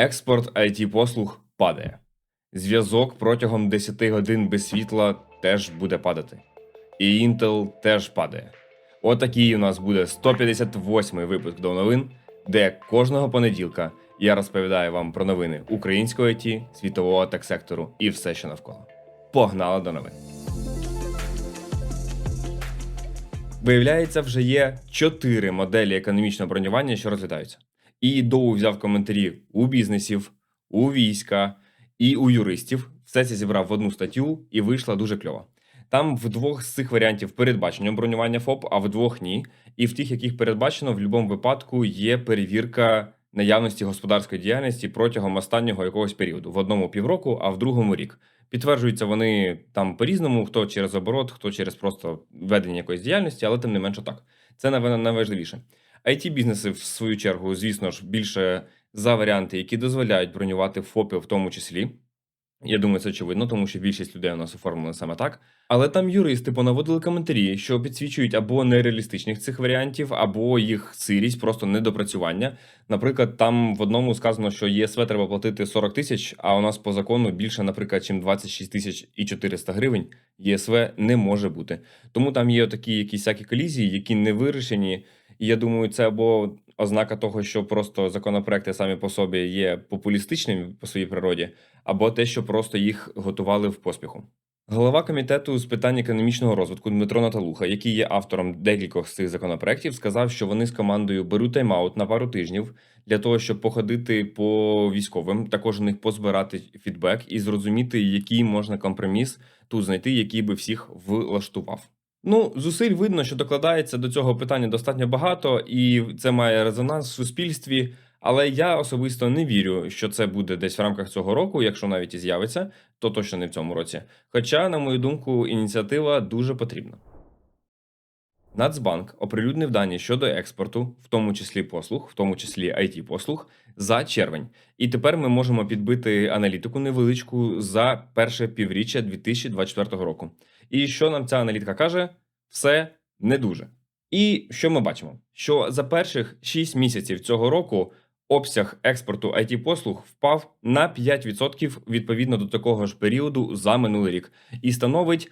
Експорт it послуг падає. Зв'язок протягом 10 годин без світла теж буде падати. І Intel теж падає. Отакий у нас буде 158-й випуск до новин, де кожного понеділка я розповідаю вам про новини українського IT, світового тек-сектору і все, що навколо. Погнали до новин. Виявляється, вже є чотири моделі економічного бронювання, що розглядаються. І Доу взяв коментарі у бізнесів, у війська і у юристів. Все це зібрав в одну статтю і вийшла дуже кльово. Там в двох з цих варіантів передбачено бронювання ФОП, а в двох ні. І в тих, яких передбачено, в будь-якому випадку є перевірка наявності господарської діяльності протягом останнього якогось періоду. В одному півроку, а в другому рік. Підтверджуються вони там по-різному, хто через оборот, хто через просто ведення якоїсь діяльності, але тим не менше так. Це напевно, найважливіше. It бізнеси, в свою чергу, звісно ж, більше за варіанти, які дозволяють бронювати ФОПи в тому числі. Я думаю, це очевидно, тому що більшість людей у нас оформлено саме так. Але там юристи понаводили коментарі, що підсвічують або нереалістичність цих варіантів, або їх сирість, просто недопрацювання. Наприклад, там в одному сказано, що ЄСВ треба платити 40 тисяч, а у нас по закону більше, наприклад, чим 26 тисяч і 400 гривень. ЄСВ не може бути. Тому там є такі якісь колізії, які не вирішені. І я думаю, це або ознака того, що просто законопроекти самі по собі є популістичними по своїй природі, або те, що просто їх готували в поспіху. Голова комітету з питань економічного розвитку Дмитро Наталуха, який є автором декількох з цих законопроєктів, сказав, що вони з командою беруть тайм-аут на пару тижнів для того, щоб походити по військовим, також у них позбирати фідбек і зрозуміти, який можна компроміс тут знайти, який би всіх влаштував. Ну, зусиль видно, що докладається до цього питання достатньо багато, і це має резонанс в суспільстві. Але я особисто не вірю, що це буде десь в рамках цього року, якщо навіть і з'явиться, то точно не в цьому році. Хоча, на мою думку, ініціатива дуже потрібна. Нацбанк оприлюднив дані щодо експорту, в тому числі послуг, в тому числі it послуг, за червень. І тепер ми можемо підбити аналітику невеличку за перше півріччя 2024 року. І що нам ця аналітика каже? Все не дуже. І що ми бачимо? Що за перших 6 місяців цього року обсяг експорту it послуг впав на 5% відповідно до такого ж періоду за минулий рік і становить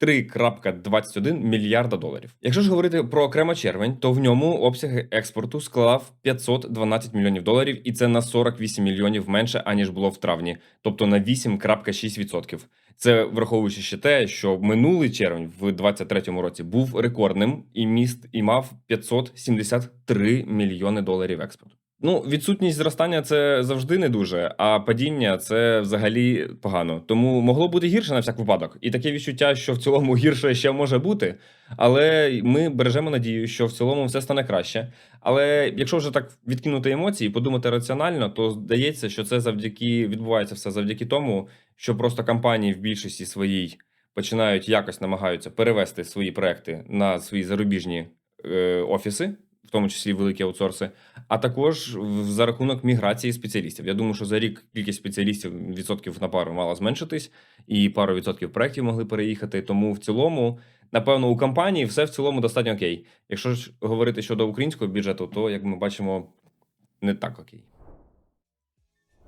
3,21 мільярда доларів. Якщо ж говорити про окремо червень, то в ньому обсяг експорту склав 512 мільйонів доларів, і це на 48 мільйонів менше аніж було в травні, тобто на 8,6%. Це враховуючи ще те, що минулий червень в 2023 році був рекордним і міст і мав 573 мільйони доларів експорту. Ну, відсутність зростання це завжди не дуже, а падіння це взагалі погано. Тому могло бути гірше на всяк випадок. І таке відчуття, що в цілому гірше ще може бути. Але ми бережемо надію, що в цілому все стане краще. Але якщо вже так відкинути емоції, подумати раціонально, то здається, що це завдяки відбувається все завдяки тому, що просто компанії в більшості своїй починають якось намагаються перевести свої проекти на свої зарубіжні е, офіси тому числі великі аутсорси, а також за рахунок міграції спеціалістів. Я думаю, що за рік кількість спеціалістів відсотків на пару мала зменшитись, і пару відсотків проєктів могли переїхати. Тому в цілому, напевно, у компанії все в цілому достатньо окей. Якщо ж говорити щодо українського бюджету, то як ми бачимо, не так окей.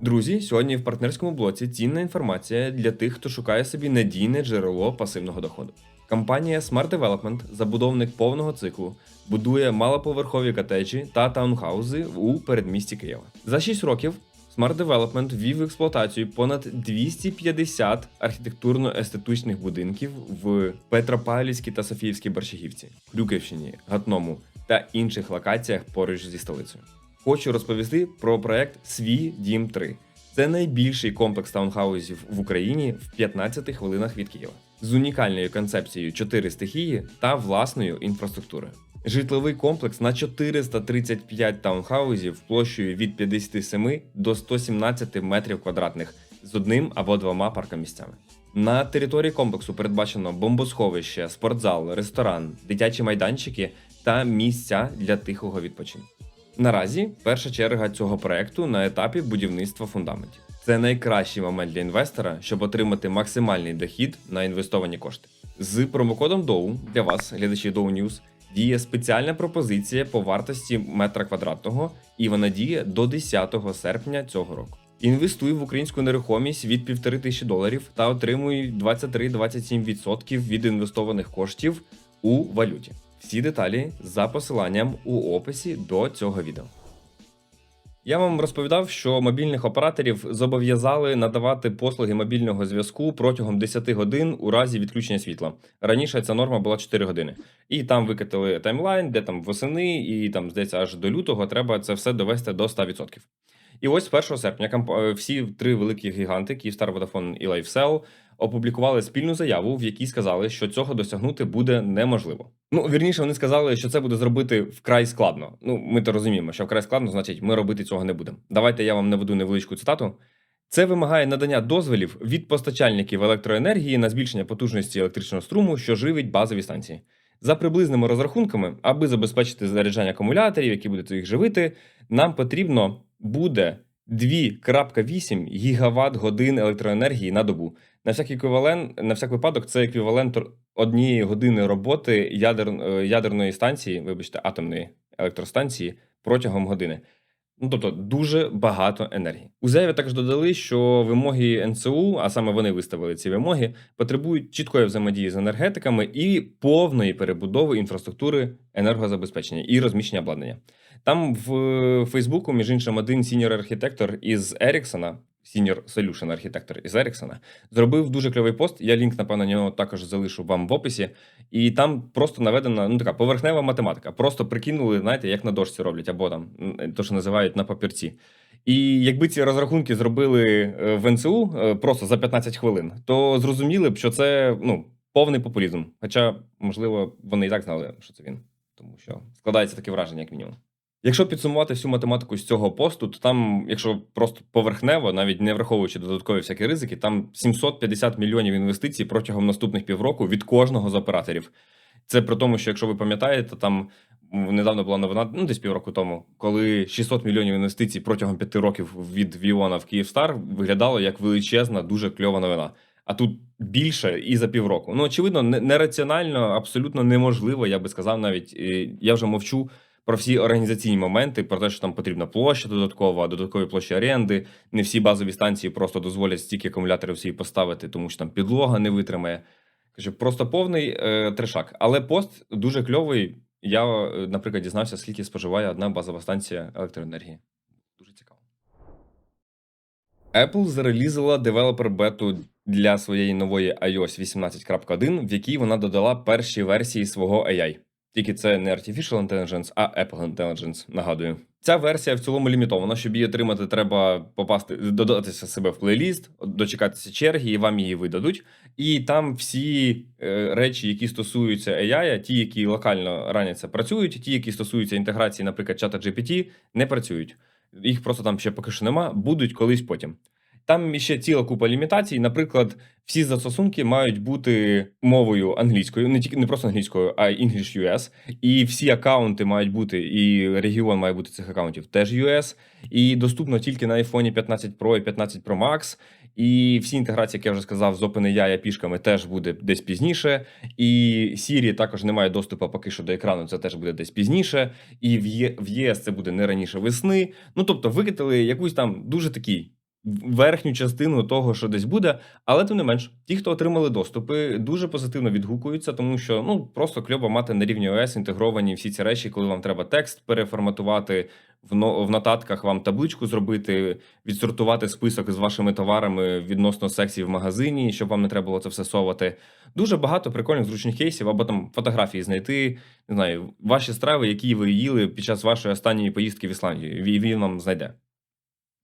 Друзі, сьогодні в партнерському блоці цінна інформація для тих, хто шукає собі надійне джерело пасивного доходу. Компанія Smart Development, забудовник повного циклу, будує малоповерхові котеджі та таунхаузи у передмісті Києва. За 6 років Smart Development ввів в експлуатацію понад 250 архітектурно-естетичних будинків в Петропавлівській та Софіївській Борщагівці, Клюківщині, Гатному та інших локаціях поруч зі столицею. Хочу розповісти про проект Свій Дім 3. Це найбільший комплекс таунхаузів в Україні в 15 хвилинах від Києва з унікальною концепцією 4 стихії та власною інфраструктурою. Житловий комплекс на 435 таунхаузів площею від 57 до 117 метрів квадратних з одним або двома паркомісцями. На території комплексу передбачено бомбосховище, спортзал, ресторан, дитячі майданчики та місця для тихого відпочинку. Наразі перша черга цього проекту на етапі будівництва фундаментів. Це найкращий момент для інвестора, щоб отримати максимальний дохід на інвестовані кошти. З промокодом DOU для вас, глядачі DOU News, діє спеціальна пропозиція по вартості метра квадратного, і вона діє до 10 серпня цього року. Інвестуй в українську нерухомість від півтори тисячі доларів та отримуй 23-27% від інвестованих коштів у валюті. Всі деталі за посиланням у описі до цього відео. Я вам розповідав, що мобільних операторів зобов'язали надавати послуги мобільного зв'язку протягом 10 годин у разі відключення світла. Раніше ця норма була 4 години. І там викатили таймлайн, де там восени, і там, здається, аж до лютого треба це все довести до 100%. І ось 1 серпня е, всі три великі гіганти Київстар, Vodafone і LifeSell опублікували спільну заяву, в якій сказали, що цього досягнути буде неможливо. Ну вірніше, вони сказали, що це буде зробити вкрай складно. Ну, ми то розуміємо, що вкрай складно, значить, ми робити цього не будемо. Давайте я вам наведу невеличку цитату. Це вимагає надання дозволів від постачальників електроенергії на збільшення потужності електричного струму, що живить базові станції. За приблизними розрахунками, аби забезпечити заряджання акумуляторів, які будуть їх живити, нам потрібно буде 2,8 гігаватт годин електроенергії на добу. На всякий еквівалент, на всяк випадок, це еквівалент однієї години роботи ядер, е, ядерної станції, вибачте, атомної електростанції протягом години. Ну, тобто дуже багато енергії. У заяві також додали, що вимоги НСУ, а саме вони виставили ці вимоги, потребують чіткої взаємодії з енергетиками і повної перебудови інфраструктури енергозабезпечення і розміщення обладнання. Там в Фейсбуку, між іншим, один сіньор архітектор із Еріксона, сіньор солюшен архітектор із Еріксона, зробив дуже кльовий пост. Я лінк, напевно, на нього також залишу вам в описі. І там просто наведена ну така поверхнева математика. Просто прикинули, знаєте, як на дошці роблять, або там то, що називають на папірці. І якби ці розрахунки зробили е, в НСУ е, просто за 15 хвилин, то зрозуміли б, що це ну повний популізм. Хоча, можливо, вони і так знали, що це він, тому що складається таке враження, як мінімум. Якщо підсумувати всю математику з цього посту, то там, якщо просто поверхнево, навіть не враховуючи додаткові всякі ризики, там 750 мільйонів інвестицій протягом наступних півроку від кожного з операторів. Це при тому, що якщо ви пам'ятаєте, там недавно була новина, ну десь півроку тому, коли 600 мільйонів інвестицій протягом п'яти років від Віона в Київстар виглядало як величезна, дуже кльова новина. А тут більше і за півроку. Ну очевидно, нераціонально, абсолютно неможливо, я би сказав, навіть я вже мовчу про всі організаційні моменти, про те, що там потрібна площа додаткова, додаткові площі оренди. Не всі базові станції просто дозволять стільки акумуляторів собі поставити, тому що там підлога не витримає. Каже, просто повний е, трешак. Але пост дуже кльовий. Я, е, наприклад, дізнався, скільки споживає одна базова станція електроенергії. Дуже цікаво. Apple зарелізила девелопер бету для своєї нової iOS 18.1, в якій вона додала перші версії свого AI. Тільки це не Artificial Intelligence, а Apple Intelligence, нагадую. Ця версія в цілому лімітована. Щоб її отримати, треба попасти, додатися себе в плейліст, дочекатися черги, і вам її видадуть. І там всі е, речі, які стосуються AI, ті, які локально раняться, працюють, ті, які стосуються інтеграції, наприклад, чата GPT, не працюють. Їх просто там ще поки що нема, будуть колись потім. Там ще ціла купа лімітацій. Наприклад, всі застосунки мають бути мовою англійською, не тільки не просто англійською, а й English US. І всі акаунти мають бути, і регіон має бути цих акаунтів теж US. І доступно тільки на iPhone 15 Pro і 15 Pro Max. І всі інтеграції, як я вже сказав, з OpenAI пішками теж буде десь пізніше. І Siri також не має доступу поки що до екрану, це теж буде десь пізніше. І в ЄС це буде не раніше весни. Ну тобто, викатили якусь там дуже такий верхню частину того, що десь буде, але тим не менш, ті, хто отримали доступи, дуже позитивно відгукуються, тому що ну просто кльово мати на рівні ОС інтегровані всі ці речі, коли вам треба текст переформатувати в но- в нотатках, вам табличку зробити, відсортувати список з вашими товарами відносно секцій в магазині, щоб вам не треба було це все совати. Дуже багато прикольних зручних кейсів, або там фотографії знайти. Не знаю, ваші страви, які ви їли під час вашої останньої поїздки в Ісландію. Він вам знайде.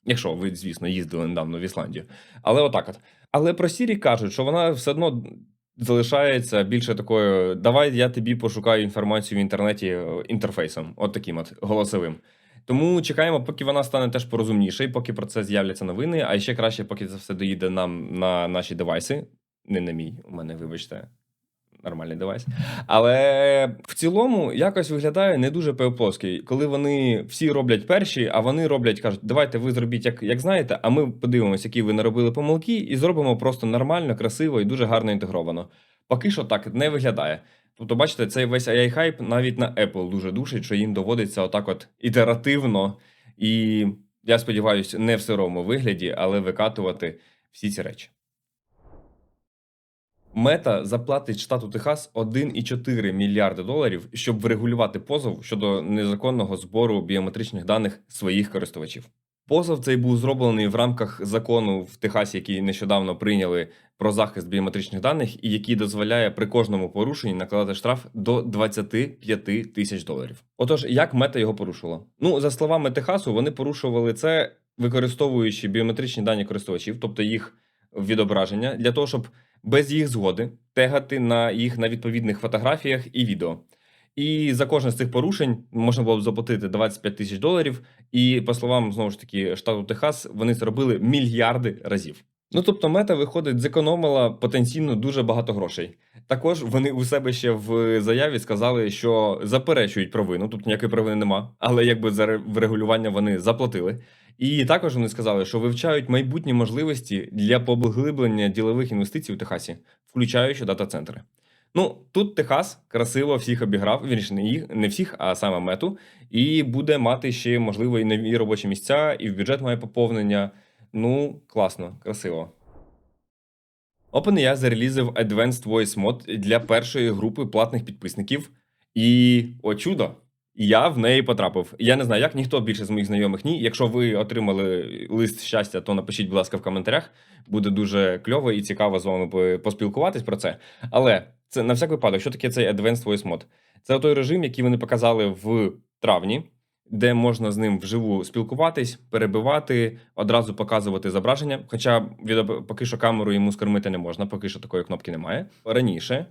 Якщо ви, звісно, їздили недавно в Ісландію. Але отак от. Але про Сірі кажуть, що вона все одно залишається більше такою: давай я тобі пошукаю інформацію в інтернеті е, інтерфейсом, от таким от голосовим. Тому чекаємо, поки вона стане теж порозумніше, поки про це з'являться новини. А ще краще, поки це все доїде нам на наші девайси. Не на мій, у мене, вибачте, нормальний девайс. Але в цілому якось виглядає не дуже пеоплоский, коли вони всі роблять перші, а вони роблять, кажуть, давайте ви зробіть як, як знаєте, а ми подивимося, які ви наробили помилки, і зробимо просто нормально, красиво і дуже гарно інтегровано. Поки що так не виглядає. Тобто, бачите, цей весь AI хайп навіть на Apple дуже душить, що їм доводиться отак от ітеративно і я сподіваюся, не в сирому вигляді, але викатувати всі ці речі. Мета заплатить штату Техас 1,4 мільярди доларів, щоб врегулювати позов щодо незаконного збору біометричних даних своїх користувачів. Позов цей був зроблений в рамках закону в Техасі, який нещодавно прийняли про захист біометричних даних, і який дозволяє при кожному порушенні накладати штраф до 25 тисяч доларів. Отож, як мета його порушила? Ну за словами Техасу, вони порушували це, використовуючи біометричні дані користувачів, тобто їх відображення, для того, щоб без їх згоди тегати на їх на відповідних фотографіях і відео. І за кожне з цих порушень можна було б заплатити 25 тисяч доларів. І по словам знову ж таки штату Техас, вони це робили мільярди разів. Ну тобто, мета виходить, зекономила потенційно дуже багато грошей. Також вони у себе ще в заяві сказали, що заперечують провину, тут ніякої провини нема, але якби за врегулювання вони заплатили. І також вони сказали, що вивчають майбутні можливості для поглиблення ділових інвестицій у Техасі, включаючи дата-центри. Ну тут Техас красиво всіх обіграв, вірніше не їх, не всіх, а саме мету, і буде мати ще можливо і нові робочі місця, і в бюджет має поповнення. Ну, класно, красиво. OpenAI зарелізив Advanced Voice Mode для першої групи платних підписників. І о чудо! Я в неї потрапив. Я не знаю, як ніхто більше з моїх знайомих ні. Якщо ви отримали лист щастя, то напишіть, будь ласка, в коментарях. Буде дуже кльово і цікаво з вами поспілкуватись про це. Але це на всяк випадок, що таке цей Advanced Voice Mode? Це той режим, який вони показали в травні, де можна з ним вживу спілкуватись, перебивати, одразу показувати зображення. Хоча поки що камеру йому скормити не можна, поки що такої кнопки немає. Раніше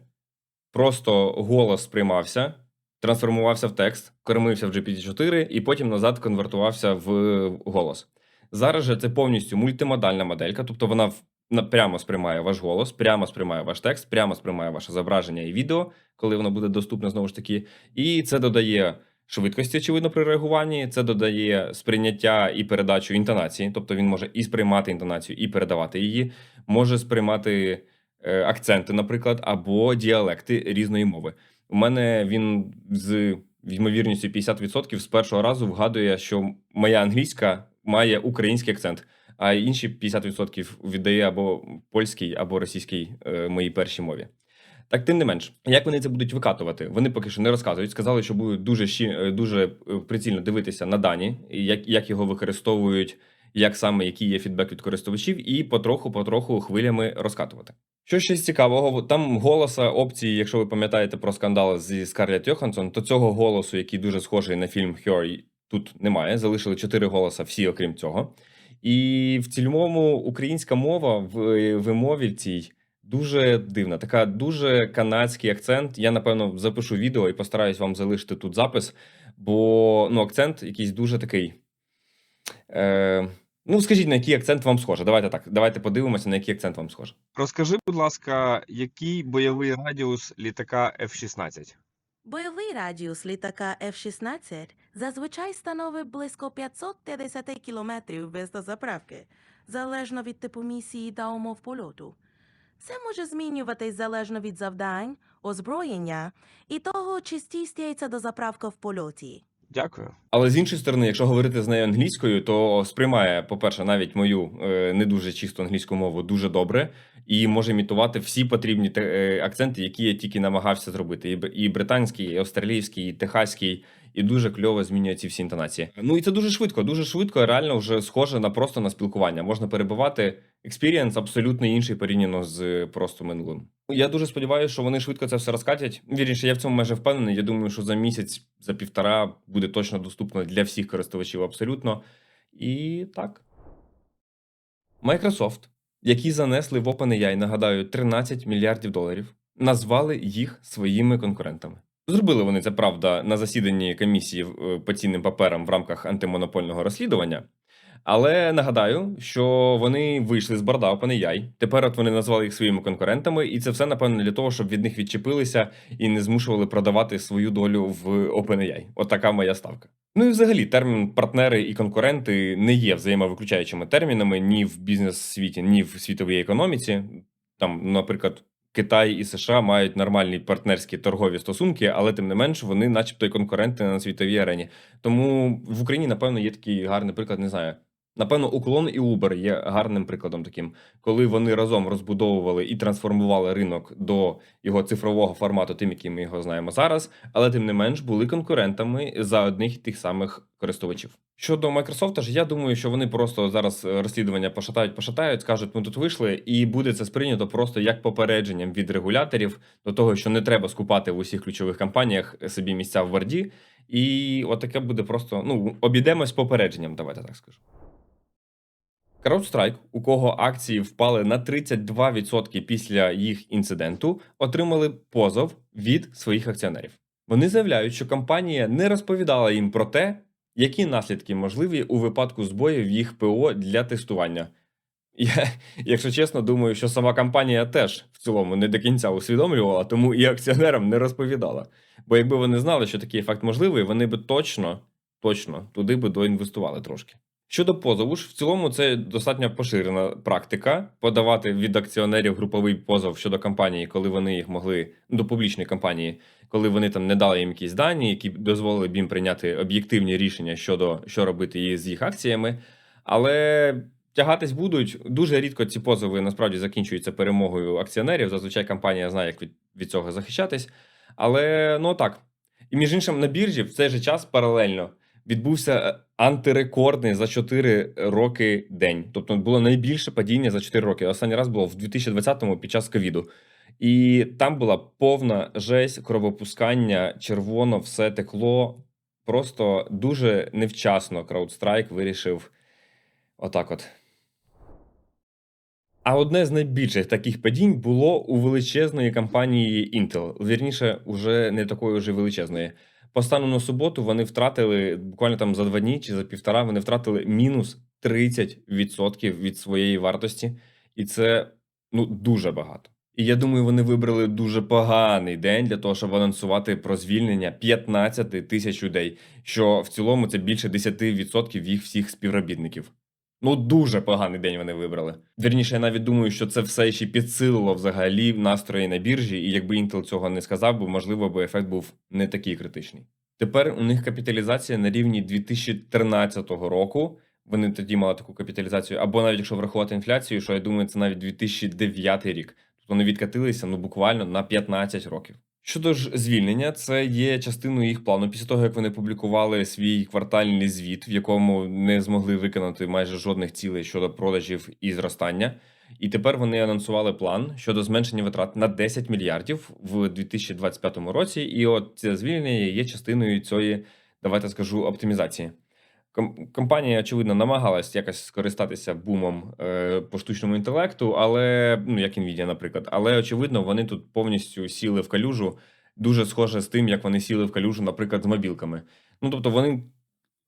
просто голос сприймався трансформувався в текст, кормився в GPT-4 і потім назад конвертувався в голос. Зараз же це повністю мультимодальна моделька, тобто вона прямо сприймає ваш голос, прямо сприймає ваш текст, прямо сприймає ваше зображення і відео, коли воно буде доступне знову ж таки. І це додає швидкості, очевидно, при реагуванні. Це додає сприйняття і передачу інтонації, тобто він може і сприймати інтонацію, і передавати її, може сприймати е, акценти, наприклад, або діалекти різної мови. У мене він з ймовірністю 50% з першого разу вгадує, що моя англійська має український акцент, а інші 50% віддає або польський, або російський е, моїй першій мові. Так, тим не менш, як вони це будуть викатувати? Вони поки що не розказують. Сказали, що будуть дуже е, дуже е, прицільно дивитися на дані, як як його використовують, як саме який є фідбек від користувачів, і потроху-потроху хвилями розкатувати. Що ще цікавого, там голоса опції, якщо ви пам'ятаєте про скандал зі Скарлетт Йоханссон, то цього голосу, який дуже схожий на фільм Her, тут немає. Залишили чотири голоса, всі окрім цього. І в цілому українська мова в вимові цій дуже дивна, така дуже канадський акцент. Я напевно запишу відео і постараюсь вам залишити тут запис, бо ну, акцент якийсь дуже такий. Е, Ну, скажіть, на який акцент вам схоже? Давайте так. Давайте подивимося, на який акцент вам схоже. Розкажи, будь ласка, який бойовий радіус літака F-16? Бойовий радіус літака F-16 зазвичай становить близько 550 кілометрів без дозаправки, залежно від типу місії та умов польоту. Це може змінюватись залежно від завдань, озброєння і того, чи стістяється дозаправка в польоті. Дякую. Але з іншої сторони, якщо говорити з нею англійською, то сприймає, по-перше, навіть мою е, не дуже чисту англійську мову дуже добре і може імітувати всі потрібні те, акценти, які я тільки намагався зробити. І, і британський, і австралійський, і техаський, і дуже кльово змінює ці всі інтонації. Ну і це дуже швидко, дуже швидко, реально вже схоже на просто на спілкування. Можна перебувати експірієнс абсолютно інший порівняно з просто минулим. Я дуже сподіваюся, що вони швидко це все розкатять. Вірніше, я в цьому майже впевнений. Я думаю, що за місяць, за півтора буде точно доступно для всіх користувачів абсолютно. І так. Microsoft, які занесли в OpenAI, нагадаю, 13 мільярдів доларів, назвали їх своїми конкурентами. Зробили вони це правда на засіданні комісії е, по цінним паперам в рамках антимонопольного розслідування. Але нагадаю, що вони вийшли з борда OpenAI. Тепер от вони назвали їх своїми конкурентами, і це все напевно для того, щоб від них відчепилися і не змушували продавати свою долю в OpenAI. От така моя ставка. Ну і взагалі термін партнери і конкуренти не є взаємовиключаючими термінами ні в бізнес світі, ні в світовій економіці. Там, наприклад, Китай і США мають нормальні партнерські торгові стосунки, але тим не менш вони, начебто, і конкуренти на світовій арені. Тому в Україні, напевно, є такий гарний приклад, не знаю. Напевно, уклон і Uber є гарним прикладом таким, коли вони разом розбудовували і трансформували ринок до його цифрового формату, тим, яким ми його знаємо зараз, але тим не менш були конкурентами за одних тих самих користувачів. Щодо Microsoft, ж я думаю, що вони просто зараз е, розслідування пошатають, пошатають, скажуть, ми тут вийшли, і буде це сприйнято просто як попередженням від регуляторів до того, що не треба скупати в усіх ключових компаніях собі місця в борді. І от таке буде просто ну обійдемось попередженням, давайте так скажу. CrowdStrike, у кого акції впали на 32% після їх інциденту, отримали позов від своїх акціонерів. Вони заявляють, що компанія не розповідала їм про те, які наслідки можливі у випадку збоїв їх ПО для тестування. Я, якщо чесно, думаю, що сама компанія теж в цілому не до кінця усвідомлювала, тому і акціонерам не розповідала. Бо якби вони знали, що такий ефект можливий, вони би точно, точно туди би доінвестували трошки. Щодо позову ж, в цілому це достатньо поширена практика подавати від акціонерів груповий позов щодо компанії, коли вони їх могли до публічної компанії, коли вони там не дали їм якісь дані, які дозволили б їм прийняти об'єктивні рішення щодо що робити з їх акціями. Але тягатись будуть дуже рідко ці позови насправді закінчуються перемогою акціонерів. Зазвичай компанія знає, як від, від цього захищатись. Але ну так. І між іншим на біржі в цей же час паралельно відбувся е, антирекордний за 4 роки день. Тобто було найбільше падіння за 4 роки. Останній раз було в 2020-му під час ковіду. І там була повна жесть, кровопускання, червоно, все текло. Просто дуже невчасно CrowdStrike вирішив отак от. А одне з найбільших таких падінь було у величезної компанії Intel. Вірніше, уже не такої вже величезної. По стану на суботу вони втратили буквально там за два дні чи за півтора вони втратили мінус 30% від своєї вартості, і це ну дуже багато. І я думаю, вони вибрали дуже поганий день для того, щоб анонсувати про звільнення 15 тисяч людей, що в цілому це більше 10% їх всіх співробітників. Ну, дуже поганий день вони вибрали. Вірніше, я навіть думаю, що це все ще підсилило взагалі настрої на біржі, і якби Intel цього не сказав, би, можливо, би ефект був не такий критичний. Тепер у них капіталізація на рівні 2013 року. Вони тоді мали таку капіталізацію, або навіть якщо врахувати інфляцію, що я думаю, це навіть 2009 рік. Тобто вони відкатилися ну буквально на 15 років. Щодо ж звільнення, це є частиною їх плану. Після того, як вони публікували свій квартальний звіт, в якому не змогли виконати майже жодних цілей щодо продажів і зростання. І тепер вони анонсували план щодо зменшення витрат на 10 мільярдів в 2025 році. І от це звільнення є частиною цієї, давайте скажу, оптимізації. Ком- Компанія, очевидно, намагалась якось скористатися бумом е, по штучному інтелекту, але ну як Nvidia, наприклад. Але очевидно, вони тут повністю сіли в калюжу, дуже схоже з тим, як вони сіли в калюжу, наприклад, з мобілками. Ну тобто, вони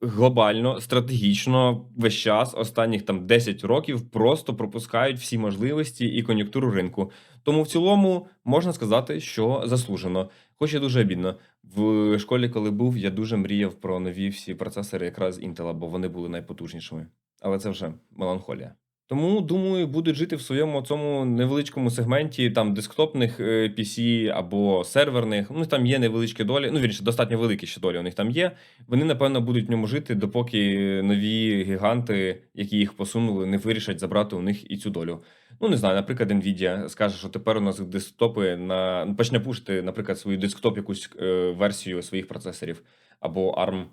глобально, стратегічно весь час, останніх там 10 років, просто пропускають всі можливості і кон'юнктуру ринку. Тому в цілому можна сказати, що заслужено. Хоч і дуже обідно. В школі, коли був, я дуже мріяв про нові всі процесори якраз Intel, бо вони були найпотужнішими. Але це вже меланхолія. Тому думаю, будуть жити в своєму цьому невеличкому сегменті там десктопних е, PC або серверних. Ну там є невеличкі долі. Ну вірніше, достатньо великі ще долі у них там є. Вони напевно будуть в ньому жити, допоки нові гіганти, які їх посунули, не вирішать забрати у них і цю долю. Ну не знаю, наприклад, Nvidia скаже, що тепер у нас десктопи на ну, почне пушити, наприклад, свою десктоп якусь е, версію своїх процесорів або ARM.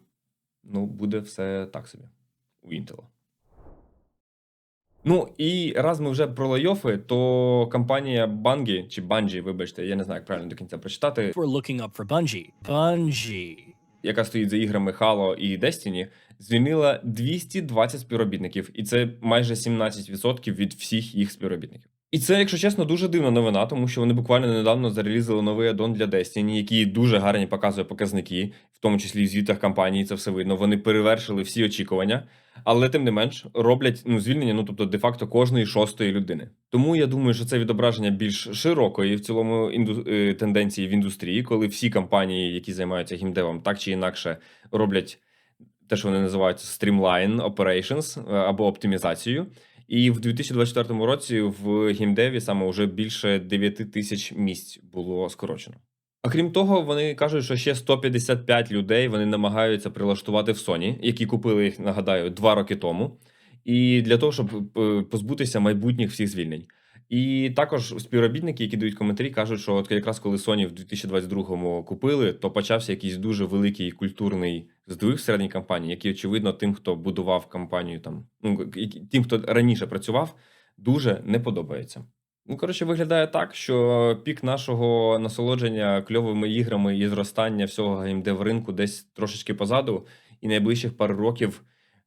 Ну, буде все так собі у Intel. Ну і раз ми вже про лайофи, то компанія Bungie, чи Bungie, вибачте, я не знаю, як правильно до кінця прочитати, We're looking up for Bungie. Bungie. яка стоїть за іграми Halo і Destiny, звільнила 220 співробітників, і це майже 17% від всіх їх співробітників. І це, якщо чесно, дуже дивна новина, тому що вони буквально недавно зарелізили новий аддон для Destiny, який дуже гарні показує показники, в тому числі в звітах компанії. Це все видно. Вони перевершили всі очікування, але тим не менш роблять ну звільнення, ну тобто де-факто кожної шостої людини. Тому я думаю, що це відображення більш широкої в цілому інду... е, тенденції в індустрії, коли всі компанії, які займаються гімдевом, так чи інакше роблять те, що вони називають streamline operations або оптимізацію. І в 2024 році в геймдеві саме вже більше 9 тисяч місць було скорочено. А крім того, вони кажуть, що ще 155 людей вони намагаються прилаштувати в Sony, які купили їх, нагадаю, два роки тому. І для того, щоб е, позбутися майбутніх всіх звільнень. І також співробітники, які дають коментарі, кажуть, що от якраз коли Sony в 2022-му купили, то почався якийсь дуже великий культурний здвиг всередині компанії, який, очевидно, тим, хто будував компанію, там ну тим, хто раніше працював, дуже не подобається. Ну, коротше, виглядає так, що пік нашого насолодження кльовими іграми і зростання всього геймдев ринку десь трошечки позаду, і найближчих пару років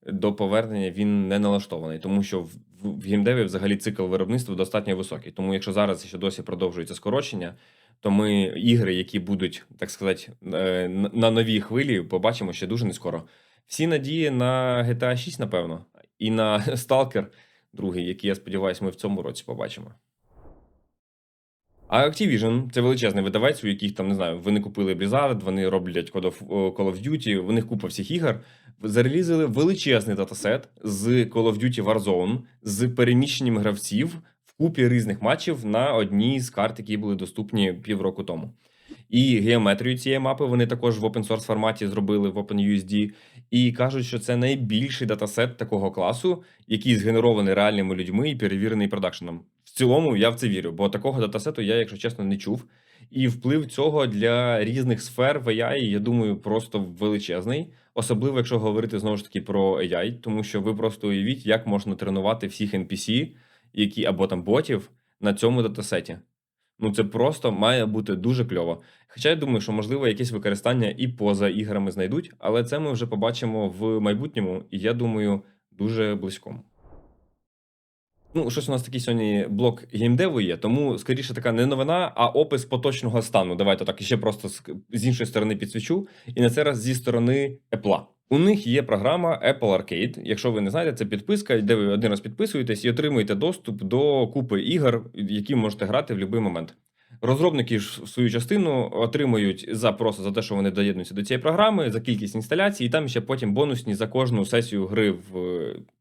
до повернення він не налаштований, тому що в, в, геймдеві взагалі цикл виробництва достатньо високий. Тому якщо зараз ще досі продовжується скорочення, то ми ігри, які будуть, так сказати, е, на новій хвилі, побачимо ще дуже не скоро. Всі надії на GTA 6, напевно, і на Stalker, другий, який, я сподіваюся, ми в цьому році побачимо. А Activision це величезний видавець, у яких там не знаю, вони купили Blizzard, вони роблять Call of, of Duty, у них купа всіх ігор. Зарелізили величезний датасет з Call of Duty Warzone з переміщенням гравців в купі різних матчів на одній з карт, які були доступні півроку тому. І геометрію цієї мапи вони також в open source форматі зробили в OpenUSD. І кажуть, що це найбільший датасет такого класу, який згенерований реальними людьми і перевірений продакшеном. Цілому я в це вірю, бо такого датасету я, якщо чесно, не чув. І вплив цього для різних сфер в AI, я думаю, просто величезний. Особливо, якщо говорити знову ж таки про AI, тому що ви просто уявіть, як можна тренувати всіх NPC, які або там ботів на цьому датасеті. Ну, це просто має бути дуже кльово. Хоча я думаю, що можливо якесь використання і поза іграми знайдуть, але це ми вже побачимо в майбутньому, і я думаю, дуже близькому. Ну, щось у нас такий сьогодні блок геймдеву є, тому скоріше така не новина, а опис поточного стану. Давайте так ще просто з, іншої сторони підсвічу. І на це раз зі сторони Apple. У них є програма Apple Arcade. Якщо ви не знаєте, це підписка, де ви один раз підписуєтесь і отримуєте доступ до купи ігор, які можете грати в будь-який момент. Розробники ж свою частину отримують за просто за те, що вони доєднуються до цієї програми, за кількість інсталяцій, і там ще потім бонусні за кожну сесію гри в,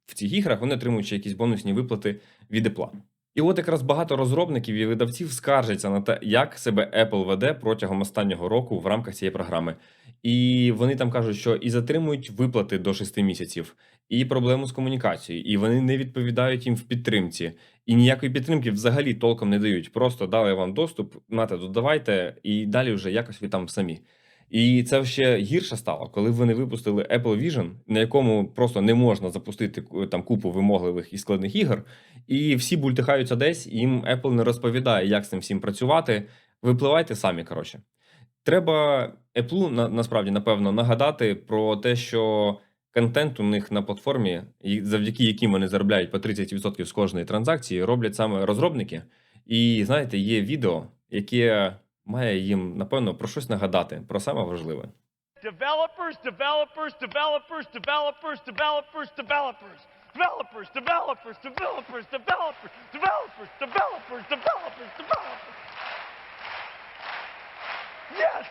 в цих іграх. Вони отримують ще якісь бонусні виплати від Apple. І от якраз багато розробників і видавців скаржаться на те, як себе Apple веде протягом останнього року в рамках цієї програми. І вони там кажуть, що і затримують виплати до 6 місяців, і проблему з комунікацією, і вони не відповідають їм в підтримці, і ніякої підтримки взагалі толком не дають. Просто дали вам доступ, нате, додавайте, і далі вже якось ви там самі. І це ще гірше стало, коли вони випустили Apple Vision, на якому просто не можна запустити там купу вимогливих і складних ігор, і всі бультихаються десь, і їм Apple не розповідає, як з цим всім працювати. Випливайте самі, коротше. Треба Apple на, насправді напевно нагадати про те, що контент у них на платформі, завдяки яким вони заробляють по 30% з кожної транзакції, роблять саме розробники. І знаєте, є відео, яке має їм напевно про щось нагадати, про саме важливе. Developers, developers, developers, developers, developers, developers. Developers, developers, developers, developers, developers, developers, developers, developers. Yes!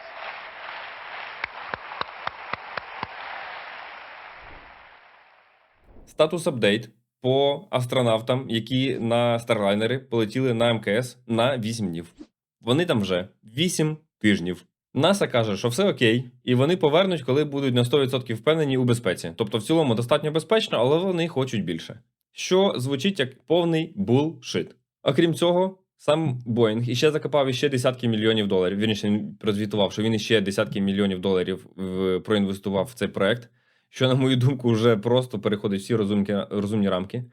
Статус апдейт по астронавтам, які на Старлайнери полетіли на МКС на 8 днів. Вони там вже 8 тижнів. НАСА каже, що все окей, і вони повернуть, коли будуть на 100% впевнені у безпеці. Тобто, в цілому достатньо безпечно, але вони хочуть більше. Що звучить як повний булшит. Окрім цього, сам Боїнг іще закопав іще десятки мільйонів доларів. Вірніше, він прозвітував, що він іще десятки мільйонів доларів в, проінвестував в цей проект, що, на мою думку, вже просто переходить всі розумні, розумні рамки.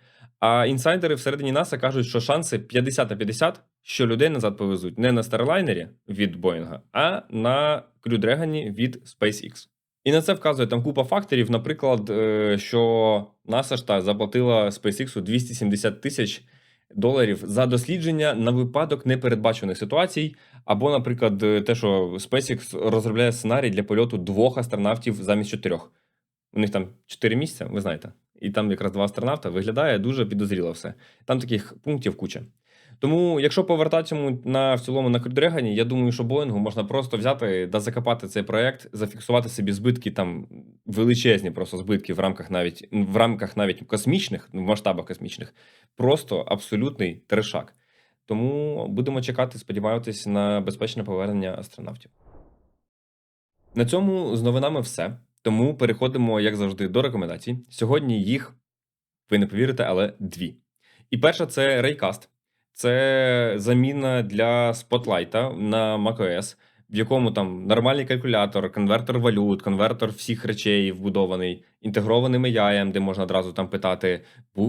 А інсайдери всередині НАСА кажуть, що шанси 50 на 50, що людей назад повезуть не на Старлайнері від Боїнга, а на Dragon від SpaceX. І на це вказує там купа факторів. Наприклад, е, що НАСА ж та заплатила SpaceX 270 тисяч доларів за дослідження на випадок непередбачених ситуацій, або, наприклад, е, те, що SpaceX розробляє сценарій для польоту двох астронавтів замість чотирьох. У них там чотири місяці, ви знаєте. І там якраз два астронавта виглядає дуже підозріло все. Там таких пунктів куча. Тому, якщо повертатися на в цілому на Крюдрегоні, я думаю, що Боїнгу можна просто взяти да закопати цей проект, зафіксувати собі збитки там величезні, просто збитки в рамках навіть в рамках навіть космічних, в масштабах космічних, просто абсолютний трешак. Тому будемо чекати, сподіваємось на безпечне повернення астронавтів. На цьому з новинами все. Тому переходимо, як завжди, до рекомендацій. Сьогодні їх, ви не повірите, але дві. І перша це Raycast. Це заміна для Spotlight на macOS, в якому там нормальний калькулятор, конвертер валют, конвертер всіх речей вбудований, інтегрованим AI, де можна одразу там питати е,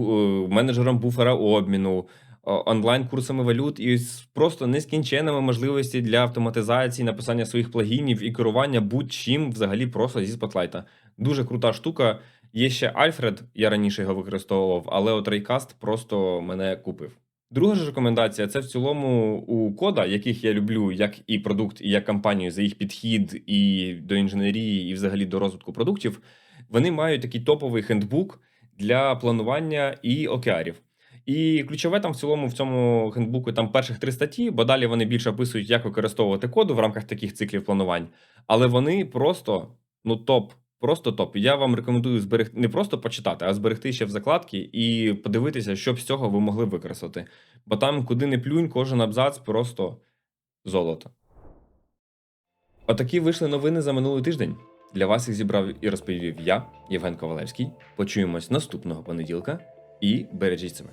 менеджером буфера обміну, онлайн-курсами валют і просто нескінченними можливості для автоматизації, написання своїх плагінів і керування будь-чим взагалі просто зі Spotlight. Дуже крута штука. Є ще Альфред, я раніше його використовував, але от Raycast просто мене купив. Друга ж рекомендація це в цілому у кода, яких я люблю, як і продукт, і як компанію за їх підхід і до інженерії, і взагалі до розвитку продуктів. Вони мають такий топовий хендбук для планування і океарів. І ключове там в цілому в цьому хендбуку там перших три статті, бо далі вони більше описують, як використовувати коду в рамках таких циклів планувань. Але вони просто ну топ. Просто топ. Я вам рекомендую зберегти не просто почитати, а зберегти ще в закладки і подивитися, що б з цього ви могли використати. Бо там, куди не плюнь, кожен абзац просто золото. Отакі вийшли новини за минулий тиждень. Для вас їх зібрав і розповів я, Євген Ковалевський. Почуємось наступного понеділка і бережіть себе.